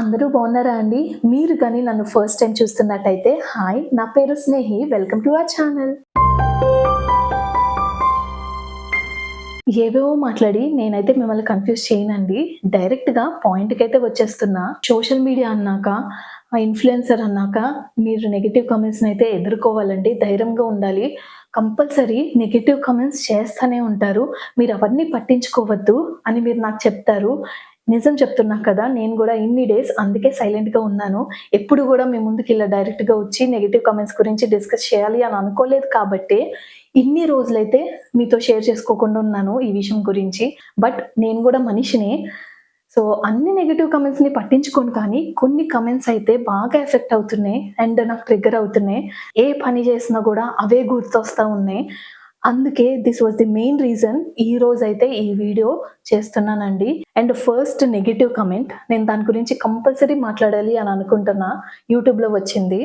అందరూ బాగున్నారా అండి? మీరు కానీ నన్ను ఫస్ట్ టైం చూస్తున్నట్టయితే హాయ్ నా పేరు స్నేహి వెల్కమ్ టు అవర్ ఛానల్ ఏవేవో మాట్లాడి నేనైతే మిమ్మల్ని కన్ఫ్యూజ్ చేయనండి. డైరెక్ట్గా పాయింట్కి అయితే వచ్చేస్తున్నా. సోషల్ మీడియా అన్నాక ఇన్ఫ్లుయెన్సర్ అన్నాక మీరు నెగిటివ్ కమెంట్స్ని అయితే ఎదుర్కోవాలండి. ధైర్యంగా ఉండాలి. కంపల్సరీ నెగిటివ్ కమెంట్స్ చేస్తూనే ఉంటారు. మీరు అవన్నీ పట్టించుకోవద్దు అని మీరు నాకు చెప్తారు. నిజం చెప్తున్నా కదా నేను కూడా ఇన్ని డేస్ అందుకే సైలెంట్గా ఉన్నాను. ఎప్పుడు కూడా మీ ముందుకి ఇలా డైరెక్ట్గా వచ్చి నెగిటివ్ కమెంట్స్ గురించి డిస్కస్ చేయాలి అని అనుకోలేదు కాబట్టి ఇన్ని రోజులైతే మీతో షేర్ చేసుకోకుండా ఉన్నాను ఈ విషయం గురించి. బట్ నేను కూడా మనిషినే సో అన్ని నెగిటివ్ కమెంట్స్ని పట్టించుకోను కానీ కొన్ని కమెంట్స్ అయితే బాగా ఎఫెక్ట్ అవుతున్నాయి అండ్ నాకు ట్రిగ్గర్ అవుతున్నాయి. ఏ పని చేసినా కూడా అవే గుర్తొస్తూ ఉన్నాయి. అందుకే this was the main reason ఈ రోజు అయితే ఈ వీడియో చేస్తున్నానండి. అండ్ ఫస్ట్ నెగిటివ్ కమెంట్ నేను దాని గురించి కంపల్సరీ మాట్లాడాలి అని అనుకుంటున్నా. యూట్యూబ్లో వచ్చింది.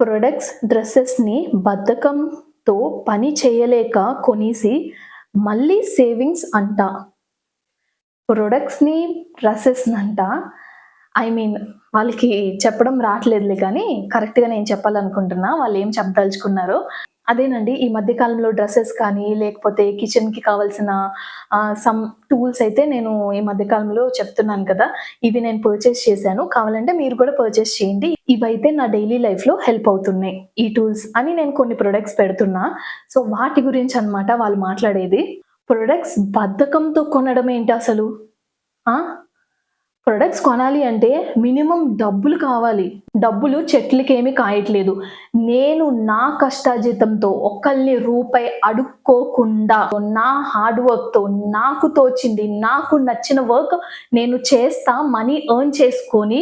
ప్రొడక్ట్స్ డ్రెస్సెస్ని బద్ధకంతో పని చేయలేక కొనేసి మళ్ళీ సేవింగ్స్ అంట. ప్రొడక్ట్స్ని డ్రెస్సెస్ని అంట. ఐ మీన్ వాళ్ళకి చెప్పడం రావట్లేదులే కానీ కరెక్ట్గా నేను చెప్పాలనుకుంటున్నా. వాళ్ళు ఏం చెప్పదలుచుకున్నారో? అదేనండి ఈ మధ్య కాలంలో డ్రెస్సెస్ కానీ లేకపోతే కిచెన్కి కావాల్సిన సమ్ టూల్స్ అయితే నేను ఈ మధ్య కాలంలో చెప్తున్నాను కదా ఇవి నేను పర్చేస్ చేశాను. కావాలంటే మీరు కూడా పర్చేస్ చేయండి. ఇవైతే నా డైలీ లైఫ్లో హెల్ప్ అవుతున్నాయి ఈ టూల్స్ అని నేను కొన్ని ప్రొడక్ట్స్ పెడుతున్నా. సో వాటి గురించి అన్నమాట వాళ్ళు మాట్లాడేది. ప్రొడక్ట్స్ బద్ధకంతో కొనడం ఏంటి అసలు ప్రొడక్ట్స్ కొనాలి అంటే మినిమం డబ్బులు కావాలి. డబ్బులు చెట్లకేమీ కాయట్లేదు. నేను నా కష్టాజీతంతో ఒకళ్ళని రూపాయి అడుక్కోకుండా నా హార్డ్ వర్క్తో నాకు తోచింది నాకు నచ్చిన వర్క్ నేను చేస్తా మనీ ఎర్న్ చేసుకొని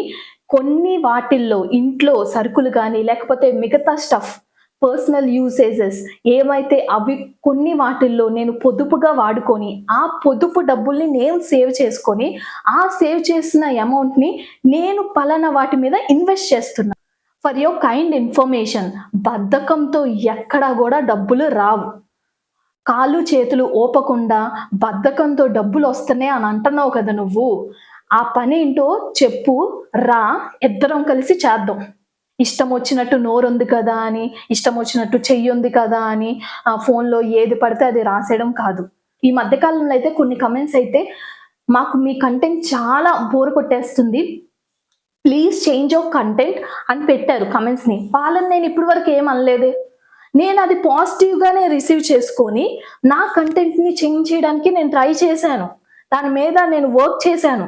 కొన్ని వాటిల్లో ఇంట్లో సరుకులు కానీ లేకపోతే మిగతా స్టఫ్ పర్సనల్ యూసేజెస్ ఏమైతే అవి కొన్ని వాటిల్లో నేను పొదుపుగా వాడుకొని ఆ పొదుపు డబ్బుల్ని నేను సేవ్ చేసుకొని ఆ సేవ్ చేసిన అమౌంట్ని నేను పలానా వాటి మీద ఇన్వెస్ట్ చేస్తున్నా. ఫర్ యువర్ కైండ్ ఇన్ఫర్మేషన్ బద్ధకంతో ఎక్కడా కూడా డబ్బులు రావు. కాళ్ళు చేతులు ఓపకుండా బద్ధకంతో డబ్బులు వస్తున్నాయి అని అంటున్నావు కదా నువ్వు. ఆ పని ఏంటో చెప్పు రా ఇద్దరం కలిసి చేద్దాం. ఇష్టం వచ్చినట్టు నోరు ఉంది కదా అని ఇష్టం వచ్చినట్టు చెయ్యి ఉంది కదా అని ఆ ఫోన్లో ఏది పడితే అది రాసేయడం కాదు. ఈ మధ్యకాలంలో అయితే కొన్ని కమెంట్స్ అయితే మాకు మీ కంటెంట్ చాలా బోర్ కొట్టేస్తుంది. ప్లీజ్ చేంజ్ ఆఫ్ కంటెంట్ అని పెట్టారు కమెంట్స్ని వాళ్ళని నేను ఇప్పటి వరకు ఏం అనలేదే. నేను అది పాజిటివ్గానే రిసీవ్ చేసుకొని నా కంటెంట్ని చేంజ్ చేయడానికి నేను ట్రై చేశాను. దాని మీద నేను వర్క్ చేశాను.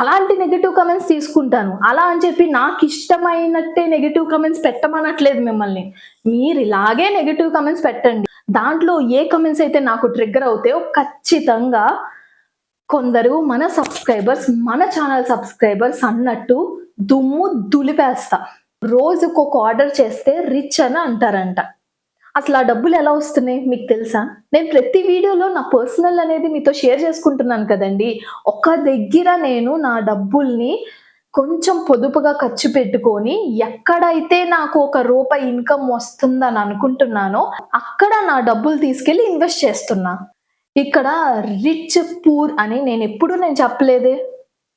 అలాంటి నెగిటివ్ కమెంట్స్ తీసుకుంటాను. అలా అని చెప్పి నాకు ఇష్టమైనట్టే నెగిటివ్ కమెంట్స్ పెట్టమనట్లేదు మిమ్మల్ని. మీరు ఇలాగే నెగిటివ్ కమెంట్స్ పెట్టండి. దాంట్లో ఏ కమెంట్స్ అయితే నాకు ట్రిగ్గర్ అవుతాయో ఖచ్చితంగా కొందరు మన సబ్స్క్రైబర్స్ మన ఛానల్ సబ్స్క్రైబర్స్ అన్నట్టు దుమ్ము దులిపేస్తా. రోజుకొక ఆర్డర్ చేస్తే రిచ్ అని అంటారంట. అసలు ఆ డబ్బులు ఎలా వస్తున్నాయి మీకు తెలుసా? నేను ప్రతి వీడియోలో నా పర్సనల్ అనేది మీతో షేర్ చేసుకుంటున్నాను కదండి. ఒక దగ్గర నేను నా డబ్బుల్ని కొంచెం పొదుపుగా ఖర్చు పెట్టుకొని ఎక్కడైతే నాకు ఒక రూపాయి ఇన్కమ్ వస్తుందని అనుకుంటున్నానో అక్కడ నా డబ్బులు తీసుకెళ్ళి ఇన్వెస్ట్ చేస్తున్నా. ఇక్కడ రిచ్ పూర్ అని నేను ఎప్పుడు నేను చెప్పలేదే.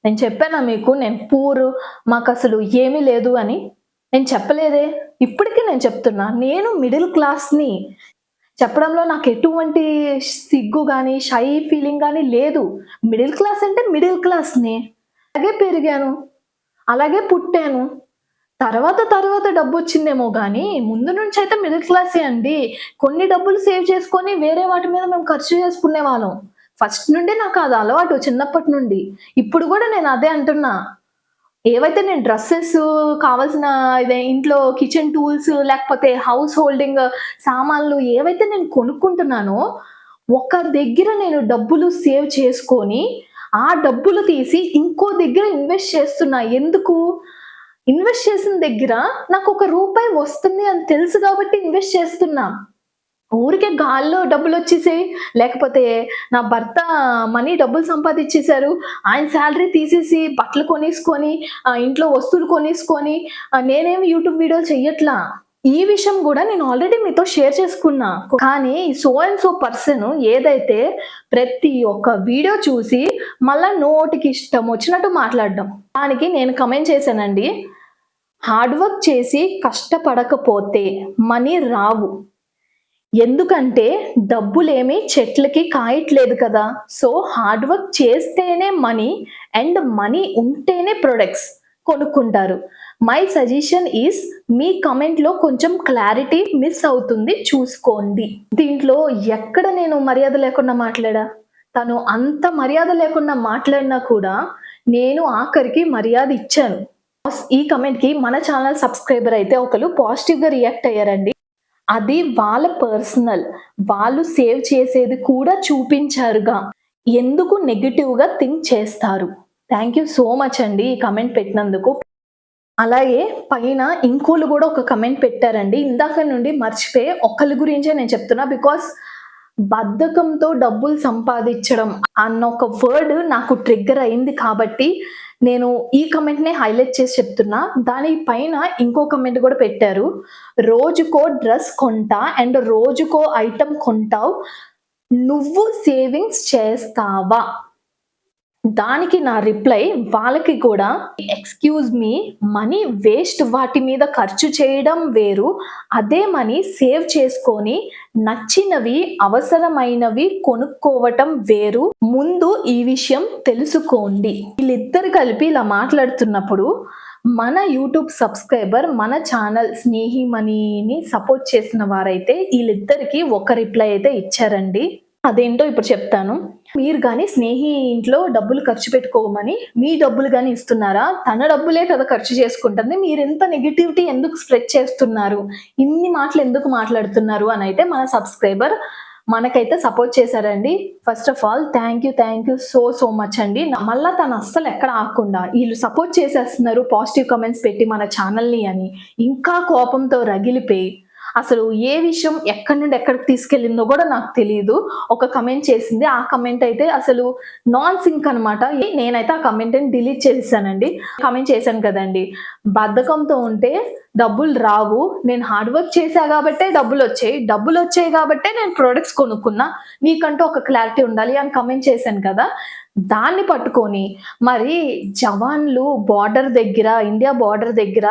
నేను చెప్పానా మీకు? నేను పూర్ మాకు అసలు ఏమీ లేదు అని. నేను చెప్పలేదే. ఇప్పటికీ నేను చెప్తున్నా నేను మిడిల్ క్లాస్ని చెప్పడంలో నాకు ఎటువంటి సిగ్గు కానీ షై ఫీలింగ్ కానీ లేదు. మిడిల్ క్లాస్ అంటే మిడిల్ క్లాస్ని అలాగే పెరిగాను అలాగే పుట్టాను. తర్వాత తర్వాత డబ్బు వచ్చిందేమో కానీ ముందు నుంచి అయితే మిడిల్ క్లాసే అండి. కొన్ని డబ్బులు సేవ్ చేసుకొని వేరే వాటి మీద మేము ఖర్చు చేసుకునే వాళ్ళం ఫస్ట్ నుండి నాకు అది అలవాటు చిన్నప్పటి నుండి. ఇప్పుడు కూడా నేను అదే అంటున్నా. ఏవైతే నేను డ్రెస్సెస్ కావాల్సిన ఇదే ఇంట్లో కిచెన్ టూల్స్ లేకపోతే హౌస్ హోల్డింగ్ సామాన్లు ఏవైతే నేను కొనుక్కుంటున్నానో ఒక దగ్గర నేను డబ్బులు సేవ్ చేసుకొని ఆ డబ్బులు తీసి ఇంకో దగ్గర ఇన్వెస్ట్ చేస్తున్నా. ఎందుకు? ఇన్వెస్ట్ చేసిన దగ్గర నాకు ఒక రూపాయి వస్తుంది అని తెలుసు కాబట్టి ఇన్వెస్ట్ చేస్తున్నా. ఊరికే గాల్లో డబ్బులు వచ్చేసాయి లేకపోతే నా భర్త మనీ డబ్బులు సంపాదించేశారు ఆయన శాలరీ తీసేసి బట్టలు కొనేసుకొని ఇంట్లో వస్తువులు కొనేసుకొని నేనేమి యూట్యూబ్ వీడియోలు చెయ్యట్లా? ఈ విషయం కూడా నేను ఆల్రెడీ మీతో షేర్ చేసుకున్నా. కానీ సో అండ్ సో పర్సన్ ఏదైతే ప్రతి ఒక్క వీడియో చూసి మళ్ళా నోటికి ఇష్టం వచ్చినట్టు మాట్లాడడం. దానికి నేను కమెంట్ చేశానండి హార్డ్ వర్క్ చేసి కష్టపడకపోతే మనీ రావు. ఎందుకంటే డబ్బులేమీ చెట్లకి కాయట్లేదు కదా. సో హార్డ్ వర్క్ చేస్తేనే మనీ అండ్ మనీ ఉంటేనే ప్రొడక్ట్స్ కొనుక్కుంటారు. మై సజెషన్ ఈస్ మీ కమెంట్లో కొంచెం క్లారిటీ మిస్ అవుతుంది చూసుకోండి. దీంట్లో ఎక్కడ నేను మర్యాద లేకుండా మాట్లాడా? తను అంత మర్యాద లేకుండా మాట్లాడినా కూడా నేను ఆఖరికి మర్యాద ఇచ్చాను. ఈ కమెంట్కి మన ఛానల్ సబ్స్క్రైబర్ అయితే ఒకరు పాజిటివ్గా రియాక్ట్ అయ్యారండి. అది వాళ్ళ పర్సనల్. వాళ్ళు సేవ్ చేసేది కూడా చూపించారుగా. ఎందుకు నెగిటివ్గా థింక్ చేస్తారు? థ్యాంక్ యూ సో మచ్ అండి ఈ కమెంట్ పెట్టినందుకు. అలాగే పైన ఇంకోళ్ళు కూడా ఒక కమెంట్ పెట్టారండి. ఇందాక నుండి మర్చిపోయి ఒకళ్ళ గురించే నేను చెప్తున్నా. బికాస్ బద్ధకంతో డబ్బులు సంపాదించడం అన్న ఒక వర్డ్ నాకు ట్రిగ్గర్ అయింది కాబట్టి నేను ఈ కమెంట్నే హైలైట్ చేసి చెప్తున్నా. దాని పైన ఇంకో కమెంట్ కూడా పెట్టారు. రోజుకో డ్రెస్ కొంటా అండ్ రోజుకో ఐటమ్ కొంటావు. నువ్వు సేవింగ్స్ చేస్తావా? దానికి నా రిప్లై వాళ్ళకి కూడా ఎక్స్క్యూజ్ మీ మనీ వేస్ట్ వాటి మీద ఖర్చు చేయడం వేరు. అదే మనీ సేవ్ చేసుకొని నచ్చినవి అవసరమైనవి కొనుక్కోవటం వేరు. ముందు ఈ విషయం తెలుసుకోండి. వీళ్ళిద్దరు కలిపి ఇలా మాట్లాడుతున్నప్పుడు మన యూట్యూబ్ సబ్స్క్రైబర్ మన ఛానల్ స్నేహి మనీని సపోర్ట్ చేసిన వారైతే వీళ్ళిద్దరికి ఒక రిప్లై అయితే ఇచ్చారండి. అదేంటో ఇప్పుడు చెప్తాను. మీరు కానీ స్నేహి ఇంట్లో డబ్బులు ఖర్చు పెట్టుకోమని మీ డబ్బులు కానీ ఇస్తున్నారా? తన డబ్బులే కదా ఖర్చు చేసుకుంటుంది. మీరు ఎంత నెగిటివిటీ ఎందుకు స్ప్రెడ్ చేస్తున్నారు? ఇన్ని మాటలు ఎందుకు మాట్లాడుతున్నారు? అని అయితే మన సబ్స్క్రైబర్ మనకైతే సపోర్ట్ చేశారండి. First of all thank you thank you so so much అండి. మళ్ళీ తను అస్సలు ఎక్కడ ఆకుండా వీళ్ళు సపోర్ట్ చేసేస్తున్నారు పాజిటివ్ కమెంట్స్ పెట్టి మన ఛానల్ని అని. ఇంకా కోపంతో రగిలిపోయి అసలు ఏ విషయం ఎక్కడి నుండి ఎక్కడికి తీసుకెళ్ళిందో కూడా నాకు తెలియదు ఒక కమెంట్ చేసింది. ఆ కమెంట్ అయితే అసలు నాన్ సింక్ అనమాట నేనైతే ఆ కమెంట్ డిలీట్ చేసేసానండి. కమెంట్ చేశాను కదండి. బద్ధకంతో ఉంటే డబ్బులు రావు. నేను హార్డ్ వర్క్ చేశా కాబట్టే డబ్బులు వచ్చాయి. డబ్బులు వచ్చాయి కాబట్టే నేను ప్రొడక్ట్స్ కొనుక్కున్నా. నీకంటూ ఒక క్లారిటీ ఉండాలి అని కమెంట్ చేశాను కదా. దాన్ని పట్టుకొని మరి జవాన్లు బార్డర్ దగ్గర ఇండియా బార్డర్ దగ్గర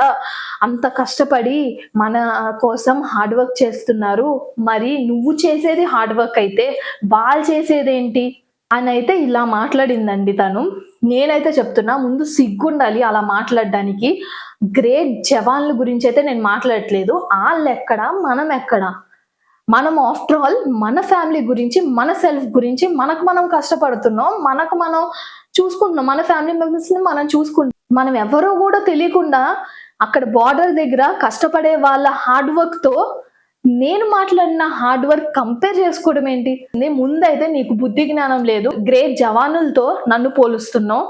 అంత కష్టపడి మన కోసం హార్డ్ వర్క్ చేస్తున్నారు. మరి నువ్వు చేసేది హార్డ్ వర్క్ అయితే వాళ్ళు చేసేది ఏంటి? అని అయితే ఇలా మాట్లాడిందండి తను. నేనైతే చెప్తున్నా ముందు సిగ్గుండాలి అలా మాట్లాడడానికి. గ్రేట్ జవాన్ల గురించి అయితే నేను మాట్లాడట్లేదు. వాళ్ళు ఎక్కడ మనం ఎక్కడ మనం ఆఫ్టర్ ఆల్ మన ఫ్యామిలీ గురించి మన సెల్ఫ్ గురించి మనకు మనం కష్టపడుతున్నాం. మనకు మనం చూసుకుంటున్నాం. మన ఫ్యామిలీ మెంబర్స్ని మనం చూసుకుంటున్నాం. మనం ఎవరో కూడా తెలియకుండా అక్కడ బార్డర్ దగ్గర కష్టపడే వాళ్ళ హార్డ్ వర్క్తో నేను మాట్లాడిన హార్డ్ వర్క్ కంపేర్ చేసుకోవడం ఏంటి? నేను ముందైతే నీకు బుద్ధి జ్ఞానం లేదు. గ్రేట్ జవానులతో నన్ను పోలుస్తున్నావు.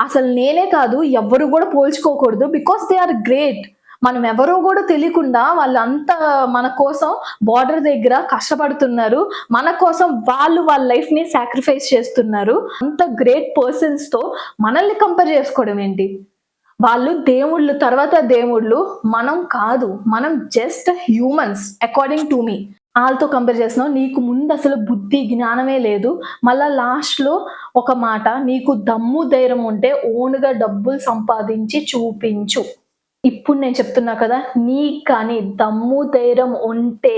అసలు నేనే కాదు ఎవ్వరు కూడా పోల్చుకోకూడదు. బికాస్ దే ఆర్ గ్రేట్ మనం ఎవరో కూడా తెలియకుండా వాళ్ళంతా మన కోసం బార్డర్ దగ్గర కష్టపడుతున్నారు. మన కోసం వాళ్ళు వాళ్ళ లైఫ్ని సాక్రిఫైస్ చేస్తున్నారు. అంత గ్రేట్ పర్సన్స్తో మనల్ని కంపేర్ చేసుకోవడం ఏంటి? వాళ్ళు దేవుళ్ళు తర్వాత దేవుళ్ళు మనం కాదు. మనం just humans according to me వాళ్ళతో కంపేర్ చేస్తున్నావు నీకు ముందు అసలు బుద్ధి జ్ఞానమే లేదు. మళ్ళా లాస్ట్లో ఒక మాట నీకు దమ్ము ధైర్యం ఉంటే ఓన్గా డబ్బులు సంపాదించి చూపించు. ఇప్పుడు నేను చెప్తున్నా కదా నీ కానీ దమ్ము ధైర్యం ఉంటే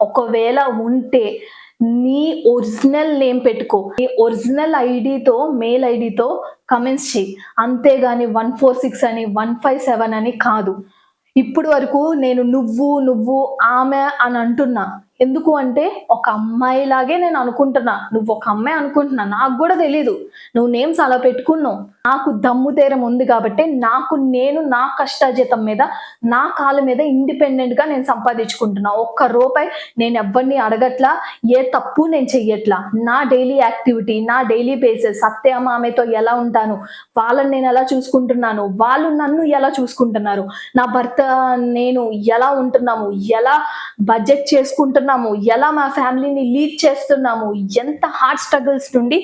ఒకవేళ ఉంటే నీ ఒరిజినల్ నేమ్ పెట్టుకో. నీ ఒరిజినల్ ఐడితో మెయిల్ ఐడితో కమెంట్స్ చేయి అంతేగాని వన్ ఫోర్ సిక్స్ అని వన్ ఫైవ్ సెవెన్ అని కాదు. ఇప్పుడు వరకు నేను నువ్వు నువ్వు ఆమె అని అంటున్నా. ఎందుకు అంటే ఒక అమ్మాయి లాగే నేను అనుకుంటున్నా. నువ్వు ఒక అమ్మాయి అనుకుంటున్నా. నాకు కూడా తెలీదు. నువ్వు నేమ్స్ అలా పెట్టుకున్నావు. నాకు దమ్ము తీరం ఉంది కాబట్టి నాకు నేను నా కష్టాజీతం మీద నా కాళ్ళ మీద ఇండిపెండెంట్గా నేను సంపాదించుకుంటున్నా. ఒక్క రూపాయి నేను ఎవరిని అడగట్లా ఏ తప్పు నేను చెయ్యట్లా. నా డైలీ యాక్టివిటీ నా డైలీ బేసిస్ సత్య మామయ్యతో ఎలా ఉంటాను వాళ్ళని నేను ఎలా చూసుకుంటున్నాను వాళ్ళు నన్ను ఎలా చూసుకుంటున్నారు నా భర్త నేను ఎలా ఉంటున్నాము ఎలా బడ్జెట్ చేసుకుంటున్నాము ఎలా మా ఫ్యామిలీని లీడ్ చేస్తున్నాము ఎంత హార్డ్ స్ట్రగుల్స్ నుండి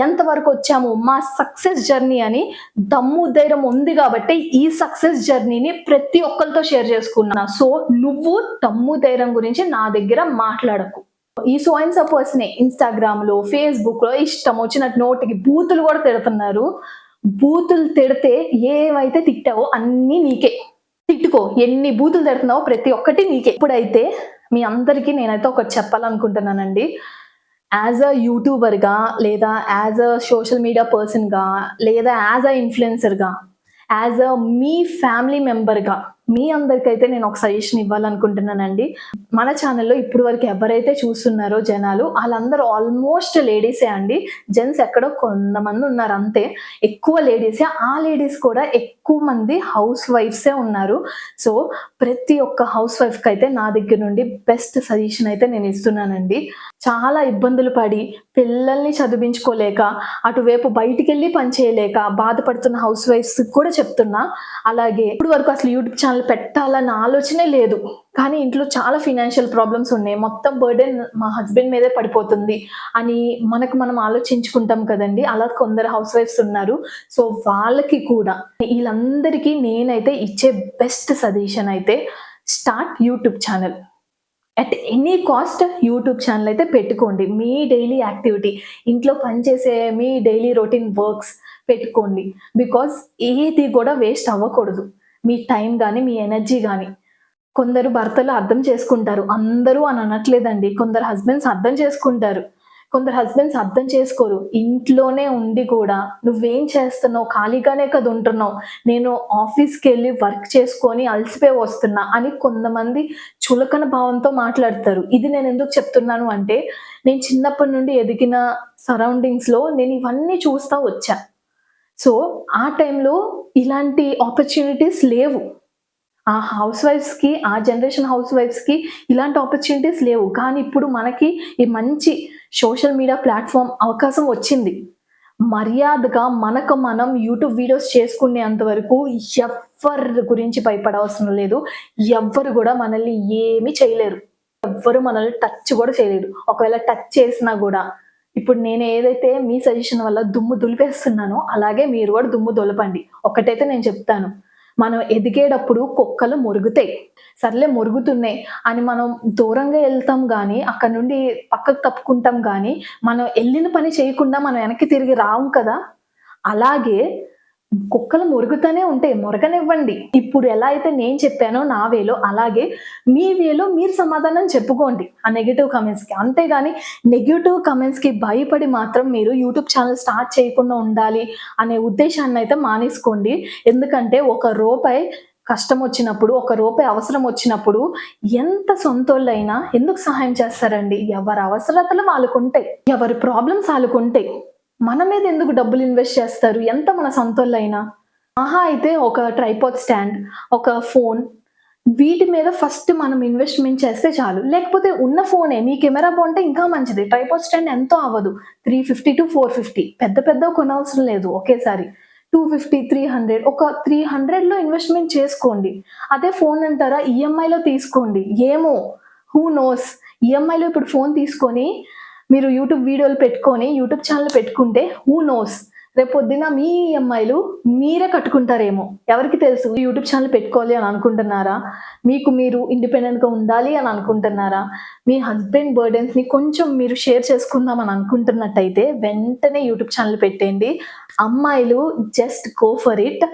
ఎంత వరకు వచ్చాము మా సక్సెస్ జర్నీ అని దమ్ము ధైర్యం ఉంది కాబట్టి ఈ సక్సెస్ జర్నీని ప్రతి ఒక్కరితో షేర్ చేసుకున్నా. సో నువ్వు దమ్ము ధైర్యం గురించి నా దగ్గర మాట్లాడకు. ఈ సో అండ్ సపోర్స్ని ఇన్స్టాగ్రామ్లో ఫేస్బుక్లో ఇష్టం వచ్చినట్టు నోటికి బూతులు కూడా తిడుతున్నారు. బూతులు తిడితే ఏవైతే తిట్టావో అన్నీ నీకే. తిట్టుకో. ఎన్ని బూతులు తిడుతున్నావో ప్రతి ఒక్కటి నీకే. ఇప్పుడైతే మీ అందరికీ నేనైతే ఒకటి చెప్పాలనుకుంటున్నానండి. యాజ్ అ యూట్యూబర్గా లేదా యాజ్ అ సోషల్ మీడియా పర్సన్గా లేదా యాజ్ అ ఇన్ఫ్లుయెన్సర్గా యాజ్ అ మీ ఫ్యామిలీ మెంబర్గా మీ అందరికైతే నేను ఒక సజెషన్ ఇవ్వాలనుకుంటున్నానండి. మన ఛానల్లో ఇప్పుడు వరకు ఎవరైతే చూస్తున్నారో జనాలు వాళ్ళందరూ ఆల్మోస్ట్ లేడీసే అండి. జెంట్స్ ఎక్కడో కొంతమంది ఉన్నారు అంతే. ఎక్కువ లేడీసే. ఆ లేడీస్ కూడా ఎక్కువ మంది హౌస్ వైఫ్సే ఉన్నారు. సో ప్రతి ఒక్క హౌస్ వైఫ్కి అయితే నా దగ్గర నుండి బెస్ట్ సజెషన్ అయితే నేను ఇస్తున్నానండి. చాలా ఇబ్బందులు పడి పిల్లల్ని చదివించుకోలేక అటువైపు బయటికి వెళ్ళి పని చేయలేక బాధపడుతున్న హౌస్ వైఫ్స్ కూడా చెప్తున్నా. అలాగే ఇప్పుడు వరకు అసలు యూట్యూబ్ ఛానల్ పెట్టాలన్న ఆలోచనే లేదు. కానీ ఇంట్లో చాలా ఫినాన్షియల్ ప్రాబ్లమ్స్ ఉన్నాయి. మొత్తం బర్డెన్ మా హస్బెండ్ మీదే పడిపోతుంది అని మనకు మనం ఆలోచించుకుంటాం కదండి. అలా కొందరు హౌస్ వైఫ్స్ ఉన్నారు. సో వాళ్ళకి కూడా వీళ్ళందరికీ నేనైతే ఇచ్చే బెస్ట్ సజెషన్ అయితే start YouTube channel at any cost YouTube channel అయితే పెట్టుకోండి. మీ డైలీ యాక్టివిటీ ఇంట్లో పనిచేసే మీ డైలీ రొటీన్ వర్క్స్ పెట్టుకోండి. బికాస్ ఏది కూడా వేస్ట్ అవ్వకూడదు. మీ టైం కానీ మీ ఎనర్జీ కానీ కొందరు భర్తలు అర్థం చేసుకుంటారు. అందరూ అని అనట్లేదండి. కొందరు హస్బెండ్స్ అర్థం చేసుకుంటారు. కొందరు హస్బెండ్స్ అర్థం చేసుకోరు. ఇంట్లోనే ఉండి కూడా నువ్వేం చేస్తున్నావు? ఖాళీగానే కదా ఉంటున్నావు. నేను ఆఫీస్కి వెళ్ళి వర్క్ చేసుకొని అలసిపోయి వస్తున్నా అని కొంతమంది చులకన భావంతో మాట్లాడతారు. ఇది నేను ఎందుకు చెప్తున్నాను అంటే నేను చిన్నప్పటి నుండి ఎదిగిన సరౌండింగ్స్లో నేను ఇవన్నీ చూస్తూ వచ్చా. సో ఆ టైంలో ఇలాంటి ఆపర్చునిటీస్ లేవు. ఆ హౌస్ వైఫ్స్కి ఆ జనరేషన్ హౌస్ వైఫ్స్కి ఇలాంటి ఆపర్చునిటీస్ లేవు. కానీ ఇప్పుడు మనకి ఈ మంచి సోషల్ మీడియా ప్లాట్ఫామ్ అవకాశం వచ్చింది. మర్యాదగా మనకు మనం యూట్యూబ్ వీడియోస్ చేసుకునేంత వరకు ఎవ్వరి గురించి భయపడవసరం లేదు. ఎవ్వరు కూడా మనల్ని ఏమీ చేయలేరు. ఎవ్వరు మనల్ని టచ్ కూడా చేయలేరు. ఒకవేళ టచ్ చేసినా కూడా ఇప్పుడు నేను ఏదైతే మీ సజెషన్ వల్ల దుమ్ము దులిపేస్తున్నానో అలాగే మీరు కూడా దుమ్ము దులపండి. ఒకటైతే నేను చెప్తాను. మనం ఎదిగేటప్పుడు కుక్కలు మురుగుతాయి. సర్లే మురుగుతున్నాయి అని మనం దూరంగా వెళ్తాం కానీ అక్కడ నుండి పక్కకు తప్పుకుంటాం కానీ మనం వెళ్ళిన పని చేయకుండా మనం వెనక్కి తిరిగి రాము కదా? అలాగే కుక్కలు మురుగుతూనే ఉంటాయి మురగనివ్వండి. ఇప్పుడు ఎలా అయితే నేను చెప్పానో నా వేలో అలాగే మీ వేలో మీరు సమాధానం చెప్పుకోండి ఆ నెగిటివ్ కమెంట్స్కి అంతేగాని నెగిటివ్ కమెంట్స్కి భయపడి మాత్రం మీరు యూట్యూబ్ ఛానల్ స్టార్ట్ చేయకుండా ఉండాలి అనే ఉద్దేశాన్ని అయితే మానేసుకోండి. ఎందుకంటే ఒక రూపాయి కష్టం వచ్చినప్పుడు ఒక రూపాయి అవసరం వచ్చినప్పుడు ఎంత సొంతోళ్ళైనా ఎందుకు సహాయం చేస్తారండి? ఎవరి అవసరతలు వాళ్ళకుంటాయి ఎవరి ప్రాబ్లమ్స్ వాళ్ళకుంటాయి. మన మీద ఎందుకు డబ్బులు ఇన్వెస్ట్ చేస్తారు? ఎంత మన సొంతోళ్ళైనా? ఆహా అయితే ఒక ట్రైపాడ్ స్టాండ్ ఒక ఫోన్ వీటి మీద ఫస్ట్ మనం ఇన్వెస్ట్మెంట్ చేస్తే చాలు. లేకపోతే ఉన్న ఫోనే మీ కెమెరా బాగుంటే ఇంకా మంచిది. ట్రైపాడ్ స్టాండ్ ఎంతో అవ్వదు. Three fifty to four fifty పెద్ద పెద్ద కొనవసరం లేదు ఒకేసారి. టూ ఫిఫ్టీ త్రీ హండ్రెడ్ ఒక త్రీ హండ్రెడ్లో ఇన్వెస్ట్మెంట్ చేసుకోండి. అదే ఫోన్ అంటారా? ఈఎంఐలో తీసుకోండి. ఏమో? హూ నోస్ ఈఎంఐలో ఇప్పుడు ఫోన్ తీసుకొని మీరు యూట్యూబ్ వీడియోలు పెట్టుకొని యూట్యూబ్ ఛానల్ పెట్టుకుంటే హూ నోస్ రేపు పొద్దున మీ అమ్మాయిలు మీరే కట్టుకుంటారేమో. ఎవరికి తెలుసు? యూట్యూబ్ ఛానల్ పెట్టుకోవాలి అని అనుకుంటున్నారా? మీకు మీరు ఇండిపెండెంట్గా ఉండాలి అని అనుకుంటున్నారా? మీ హస్బెండ్ బర్డెన్స్ని కొంచెం మీరు షేర్ చేసుకుందాం అని అనుకుంటున్నట్టయితే వెంటనే యూట్యూబ్ ఛానల్ పెట్టండి. అమ్మాయిలు జస్ట్ గో ఫర్ ఇట్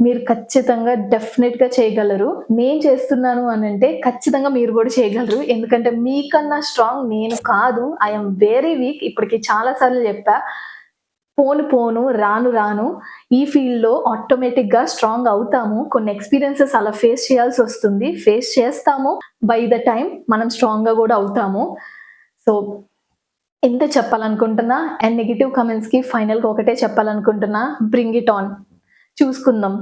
మీరు ఖచ్చితంగా డెఫినెట్గా చేయగలరు. నేను చేస్తున్నాను అని అంటే ఖచ్చితంగా మీరు కూడా చేయగలరు. ఎందుకంటే మీకన్నా స్ట్రాంగ్ నేను కాదు. ఐఎమ్ వెరీ వీక్ ఇప్పటికి చాలాసార్లు చెప్పా. పోను పోను రాను రాను. ఈ ఫీల్డ్లో ఆటోమేటిక్గా స్ట్రాంగ్ అవుతాము. కొన్ని ఎక్స్పీరియన్సెస్ అలా ఫేస్ చేయాల్సి వస్తుంది. ఫేస్ చేస్తాము. బై ద టైం మనం స్ట్రాంగ్గా కూడా అవుతాము. సో ఎంత చెప్పాలనుకుంటున్నా? అండ్ నెగిటివ్ కమెంట్స్కి ఫైనల్గా ఒకటే చెప్పాలనుకుంటున్నా. బ్రింగ్ ఇట్ ఆన్ చూసుకుందాం.